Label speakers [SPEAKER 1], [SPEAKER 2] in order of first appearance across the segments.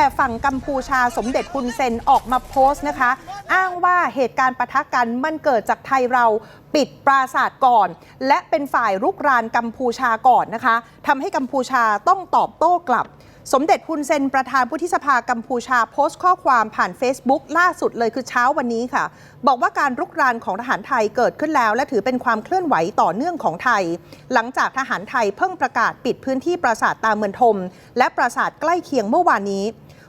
[SPEAKER 1] แต่ฝั่งกัมพูชาสมเด็จฮุนเซนออกมาโพสต์นะคะ อ้างว่าเหตุการณ์ปะทะกันมันเกิดจากไทยเราปิดปราศาสตร์ก่อน และเป็นฝ่ายรุกรานกัมพูชาก่อนนะคะทำให้กัมพูชาต้องตอบโต้กลับ สมเด็จฮุนเซนประธานวุฒิสภากัมพูชาโพสต์ข้อความผ่าน Facebook ล่าสุดเลยคือเช้าวันนี้ค่ะ บอกว่าการรุกรานของทหารไทยเกิดขึ้นแล้ว และถือเป็นความเคลื่อนไหวต่อเนื่องของไทย หลังจากทหารไทยเพิ่งประกาศปิดพื้นที่ปราสาทตาเมือนทม และปราสาทใกล้เคียงเมื่อวานนี้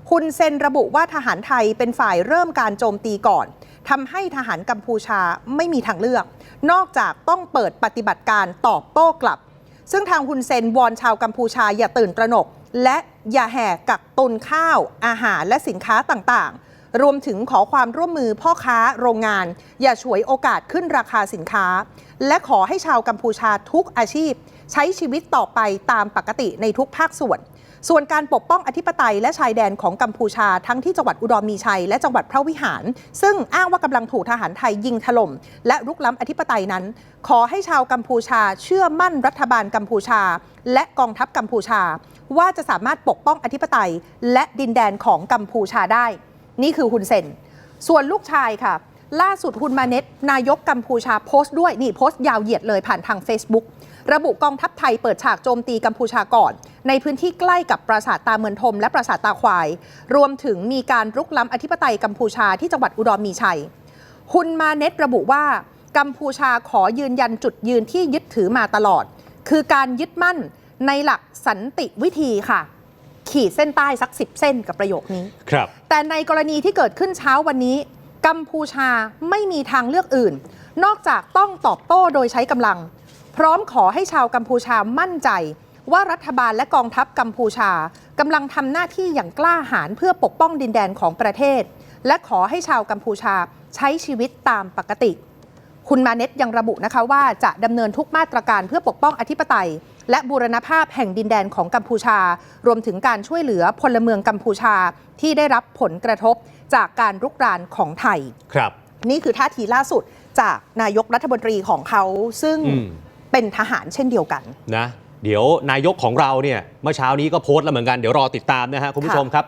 [SPEAKER 1] ฮุนเซนระบุว่าทหารไทยเป็นฝ่ายเริ่มการโจมตีก่อนทำให้ทหารกัมพูชาไม่มีทางเลือก นอกจากต้องเปิดปฏิบัติการตอบโต้กลับ ซึ่งทางฮุนเซนวอนชาวกัมพูชาอย่าตื่นตระหนก และอย่าแห่กักตุนข้าว อาหารและสินค้าต่างๆ รวมถึงขอความร่วมมือพ่อค้าโรงงาน อย่าฉวยโอกาสขึ้นราคาสินค้า และขอให้ชาวกัมพูชาทุกอาชีพ ใช้ชีวิตต่อไปตามปกติในทุกภาคส่วน ส่วนการปกป้องอธิปไตยและชายแดนของกัมพูชาทั้งที่จังหวัดอุดรมีชัยและจังหวัดพระวิหาร ซึ่งอ้างว่ากำลังถูกทหารไทยยิงถล่ม และรุกล้ำอธิปไตยนั้น ขอให้ชาวกัมพูชาเชื่อมั่นรัฐบาลกัมพูชา และกองทัพกัมพูชา ว่าจะสามารถปกป้องอธิปไตย และดินแดนของกัมพูชาได้ นี่คือฮุนเซนส่วนลูกชายค่ะ ล่าสุดฮุนมาเน็ตนายกกัมพูชาโพสต์ด้วยนี่โพสต์ยาวเหยียดเลยผ่านทาง Facebook ระบุกองทัพไทยเปิดฉากโจมตีกัมพูชาก่อน ในพื้นที่ใกล้กับปราสาทตาเมือนทม และปราสาทตาควาย รวมถึงมีการรุกล้ำอธิปไตยกัมพูชาที่จังหวัดอุดรมีชัยฮุนมาเน็ตระบุว่ากัมพูชาขอยืนยันจุดยืนที่ยึดถือมาตลอด คือการยึดมั่นในหลักสันติวิธีค่ะ ขีดเส้นใต้สักสิบเส้นกับประโยคนี้
[SPEAKER 2] ครับ
[SPEAKER 1] แต่ในกรณีที่เกิดขึ้นเช้าวันนี้ กัมพูชาไม่มีทางเลือกอื่น นอกจากต้องตอบโต้โดยใช้กำลัง พร้อมขอให้ชาวกัมพูชามั่นใจ ว่ารัฐบาลและกองทัพกัมพูชากำลังทำหน้าที่อย่างกล้าหาญเพื่อปกป้องดินแดนของประเทศ และขอให้ชาวกัมพูชาใช้ชีวิตตามปกติ คุณมาเน็ตยังระบุนะคะว่าจะดำเนินทุกมาตรการเพื่อปกป้องอธิปไตย และบูรณภาพแห่งดินแดนของกัมพูชา รวมถึงการช่วยเหลือพลเมืองกัมพูชาที่ได้รับผลกระทบจากการรุกรานของไทย
[SPEAKER 2] ครับ
[SPEAKER 1] นี่คือท่าทีล่าสุดจากนายกรัฐมนตรีของเขาซึ่ง
[SPEAKER 2] อืม
[SPEAKER 1] เป็นทหารเช่นเดียวกัน
[SPEAKER 2] นะ เดี๋ยวนายกของเราเนี่ยเมื่อเช้านี้ก็โพสต์แล้วเหมือนกัน เดี๋ยวรอติดตามนะฮะคุณผู้ชมครับ